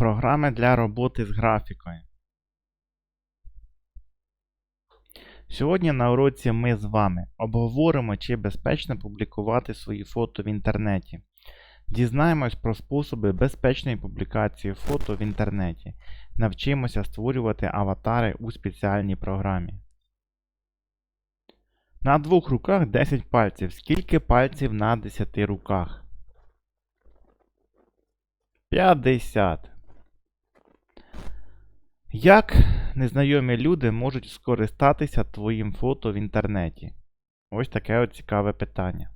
Програми для роботи з графікою. Сьогодні на уроці ми з вами обговоримо, чи безпечно публікувати свої фото в інтернеті. Дізнаємось про способи безпечної публікації фото в інтернеті. Навчимося створювати аватари у спеціальній програмі. На двох руках 10 пальців. Скільки пальців на 10 руках? 50. Як незнайомі люди можуть скористатися твоїм фото в інтернеті? Ось таке от цікаве питання.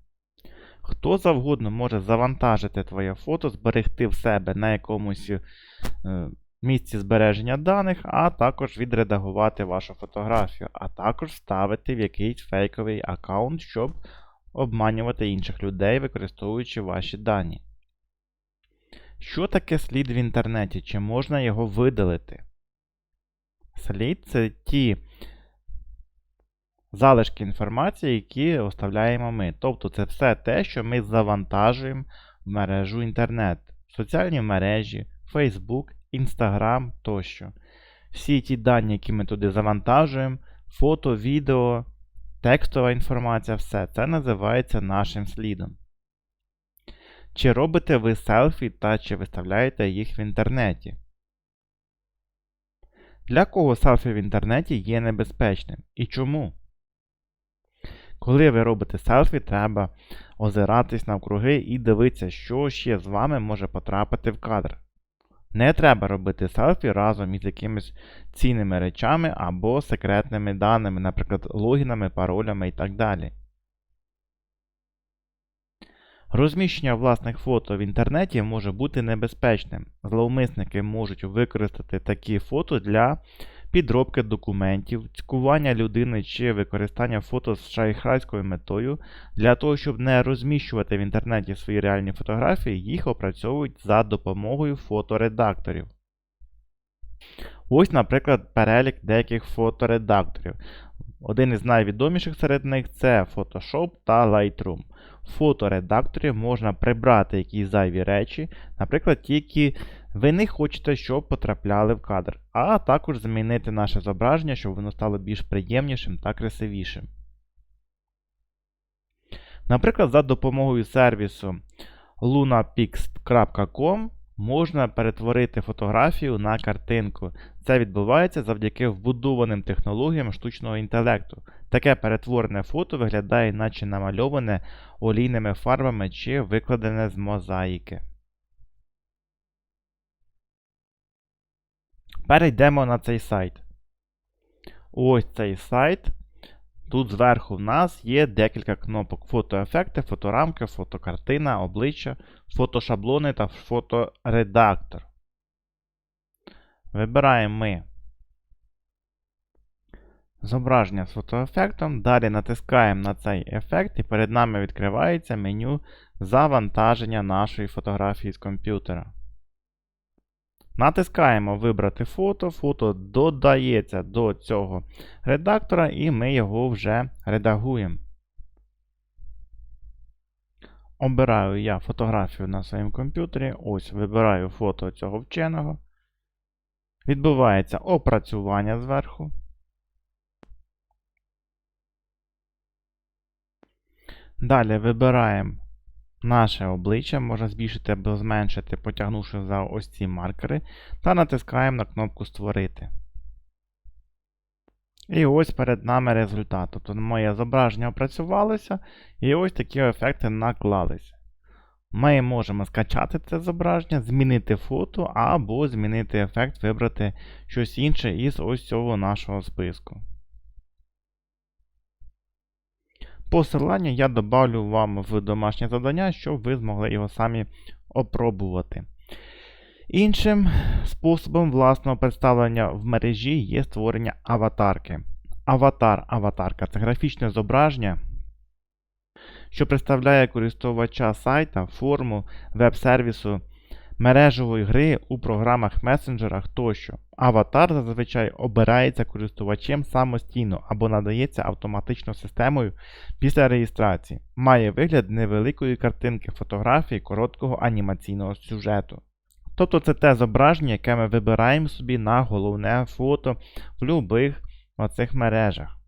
Хто завгодно може завантажити твоє фото, зберегти в себе на якомусь е, місці збереження даних, а також відредагувати вашу фотографію, а також вставити в якийсь фейковий аккаунт, щоб обманювати інших людей, використовуючи ваші дані. Що таке слід в інтернеті? Чи можна його видалити? Слід це ті залишки інформації, які оставляємо ми. Тобто це все те, що ми завантажуємо в мережу інтернет, соціальні мережі, Facebook, Instagram тощо. Всі ті дані, які ми туди завантажуємо, фото, відео, текстова інформація, все це називається нашим слідом. Чи робите ви селфі та чи виставляєте їх в інтернеті? Для кого селфі в інтернеті є небезпечним і чому? Коли ви робите селфі, треба озиратись навкруги і дивитися, що ще з вами може потрапити в кадр. Не треба робити селфі разом із якимись цінними речами або секретними даними, наприклад, логінами, паролями і так далі. Розміщення власних фото в інтернеті може бути небезпечним. Зловмисники можуть використати такі фото для підробки документів, цькування людини чи використання фото з шайхрайською метою. Для того, щоб не розміщувати в інтернеті свої реальні фотографії, їх опрацьовують за допомогою фоторедакторів. Ось, наприклад, перелік деяких фоторедакторів. Один із найвідоміших серед них це Photoshop та Lightroom. Фоторедакторі можна прибрати якісь зайві речі, наприклад, ті, які ви не хочете, щоб потрапляли в кадр, а також змінити наше зображення, щоб воно стало більш приємнішим та красивішим. Наприклад, за допомогою сервісу lunapix.com можна перетворити фотографію на картинку. Це відбувається завдяки вбудованим технологіям штучного інтелекту. Таке перетворене фото виглядає, наче намальоване олійними фарбами чи викладене з мозаїки. Перейдемо на цей сайт. Ось цей сайт. Тут зверху в нас є декілька кнопок фотоефекти, фоторамки, фотокартина, обличчя, фотошаблони та фоторедактор. Вибираємо ми зображення з фотоефектом. Далі натискаємо на цей ефект і перед нами відкривається меню завантаження нашої фотографії з комп'ютера. Натискаємо Вибрати фото. Фото додається до цього редактора, і ми його вже редагуємо. Обираю я фотографію на своєму комп'ютері. Ось вибираю фото цього вченого. Відбувається опрацювання зверху. Далі вибираємо наше обличчя, можна збільшити або зменшити, потягнувши за ось ці маркери, та натискаємо на кнопку Створити. І ось перед нами результат. Тобто моє зображення опрацювалося, і ось такі ефекти наклалися. Ми можемо скачати це зображення, змінити фото, або змінити ефект, вибрати щось інше із ось цього нашого списку. Посилання я добавлю вам в домашнє завдання, щоб ви змогли його самі опробувати. Іншим способом власного представлення в мережі є створення аватарки. Аватар-аватарка це графічне зображення, що представляє користувача сайта, форму, веб-сервісу мережевої гри у програмах месенджерах тощо. Аватар зазвичай обирається користувачем самостійно або надається автоматично системою після реєстрації. Має вигляд невеликої картинки фотографії короткого анімаційного сюжету. Тобто це те зображення, яке ми вибираємо собі на головне фото в будь-яких оцих мережах.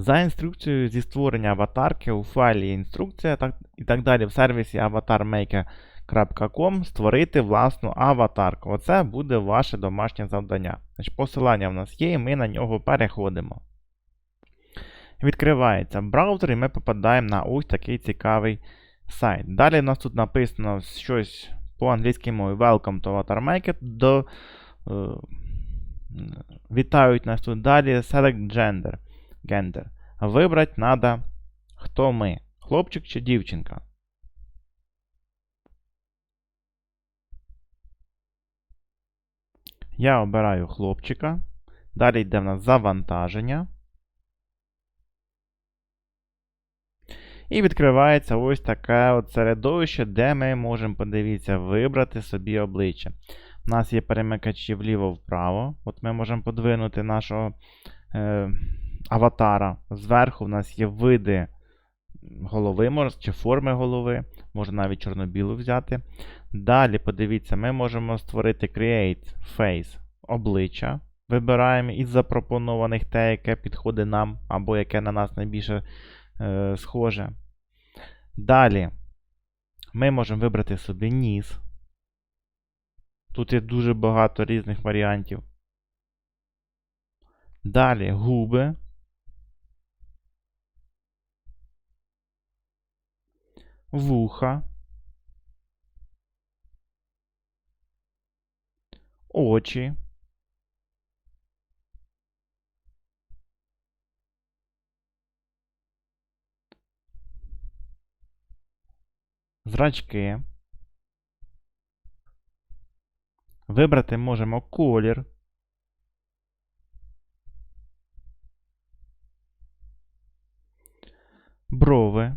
За інструкцією зі створення аватарки у файлі інструкція так, і так далі в сервісі avatarmaker.com створити власну аватарку. Оце буде ваше домашнє завдання. Значить, Посилання в нас є, і ми на нього переходимо. Відкривається браузер, і ми попадаємо на ось такий цікавий сайт. Далі у нас тут написано щось по англійській мові Welcome to AvatarMaker. До, е, Вітають нас тут далі Select Gender. Gender. Вибрати треба, хто ми, хлопчик чи дівчинка. Я обираю хлопчика. Далі йде в нас завантаження. І відкривається ось таке от середовище, де ми можемо, подивіться, вибрати собі обличчя. У нас є перемикачі вліво-вправо. От ми можемо подвинути нашого е, аватара. Зверху в нас є види голови чи форми голови. Можна навіть чорно-білу взяти. Далі, подивіться, ми можемо створити Create Face обличчя. Вибираємо із запропонованих те, яке підходить нам, або яке на нас найбільше е, схоже. Далі ми можемо вибрати собі ніс. Тут є дуже багато різних варіантів. Далі губи. Вуха. Очі. Зрачки. Вибрати можемо колір. Брови.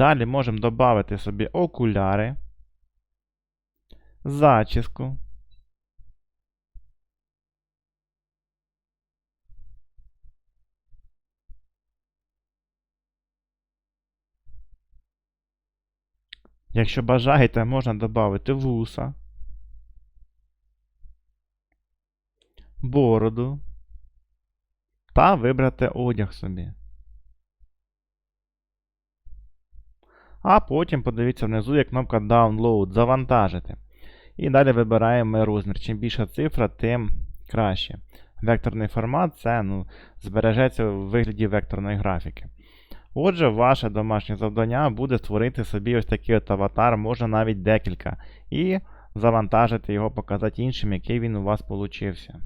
Далі можемо додати собі окуляри, зачіску. Якщо бажаєте, можна додати вуса, бороду та вибрати одяг собі. А потім подивіться внизу є кнопка Download, завантажити. І далі вибираємо розмір. Чим більша цифра, тим краще. Векторний формат це ну, збережеться в вигляді векторної графіки. Отже, ваше домашнє завдання буде створити собі ось такий от аватар, можна навіть декілька, і завантажити його, показати іншим, який він у вас получився.